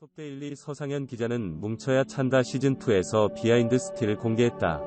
톱데일리 서상현 기자는 뭉쳐야 찬다 시즌2에서 비하인드 스틸을 공개했다.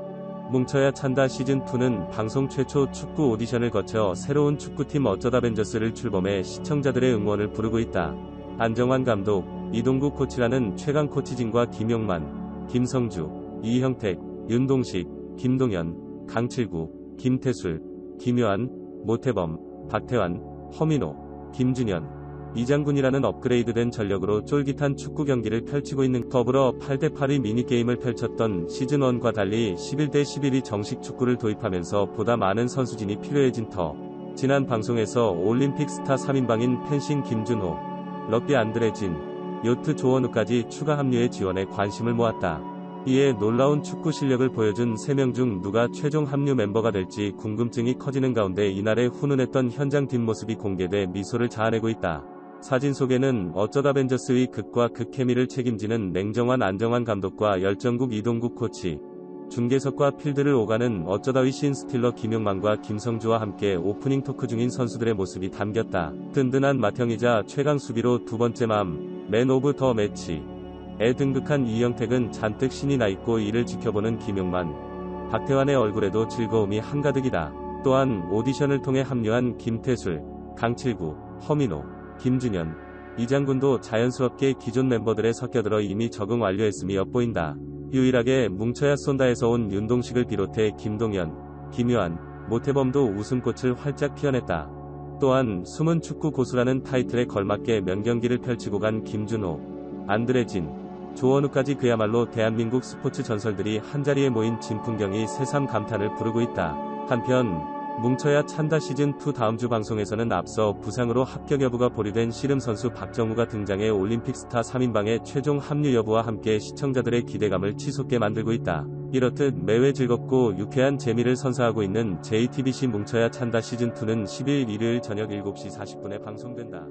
뭉쳐야 찬다 시즌2는 방송 최초 축구 오디션을 거쳐 새로운 축구팀 어쩌다 벤져스를 출범해 시청자들의 응원을 부르고 있다. 안정환 감독, 이동국 코치라는 최강 코치진과 김용만, 김성주, 이형택, 윤동식, 김동현, 강칠구, 김태술, 김요한, 모태범, 박태환, 허민호, 김준현, 이장군이라는 업그레이드된 전력으로 쫄깃한 축구 경기를 펼치고 있는 더불어 8대8의 미니게임을 펼쳤던 시즌1과 달리 11대 11이 정식 축구를 도입하면서 보다 많은 선수진이 필요해진 터. 지난 방송에서 올림픽 스타 3인방인 펜싱 김준호, 럭비 안드레진, 요트 조원우까지 추가 합류의 지원에 관심을 모았다. 이에 놀라운 축구 실력을 보여준 3명 중 누가 최종 합류 멤버가 될지 궁금증이 커지는 가운데 이날의 훈훈했던 현장 뒷모습이 공개돼 미소를 자아내고 있다. 사진 속에는 어쩌다 벤져스의 극과 극 케미를 책임지는 냉정한 안정환 감독과 열정국 이동국 코치, 중계석과 필드를 오가는 어쩌다의 신 스틸러 김용만과 김성주와 함께 오프닝 토크 중인 선수들의 모습이 담겼다. 든든한 맏형이자 최강 수비로 두 번째 맘, 맨 오브 더 매치. 에 등극한 이영택은 잔뜩 신이 나 있고 이를 지켜보는 김용만. 박태환의 얼굴에도 즐거움이 한가득이다. 또한 오디션을 통해 합류한 김태술, 강칠구, 허민호, 김준현, 이장군도 자연스럽게 기존 멤버들에 섞여들어 이미 적응 완료했음이 엿보인다. 유일하게 뭉쳐야 쏜다에서 온 윤동식을 비롯해 김동현, 김유한, 모태범도 웃음꽃을 활짝 피어냈다. 또한 숨은 축구 고수라는 타이틀에 걸맞게 명경기를 펼치고 간 김준호, 안드레진, 조원우까지 그야말로 대한민국 스포츠 전설들이 한자리에 모인 진풍경이 새삼 감탄을 부르고 있다. 한편 뭉쳐야 찬다 시즌2 다음 주 방송에서는 앞서 부상으로 합격 여부가 보류된 씨름 선수 박정우가 등장해 올림픽 스타 3인방의 최종 합류 여부와 함께 시청자들의 기대감을 치솟게 만들고 있다. 이렇듯 매회 즐겁고 유쾌한 재미를 선사하고 있는 JTBC 뭉쳐야 찬다 시즌2는 10일 일요일 저녁 7시 40분에 방송된다.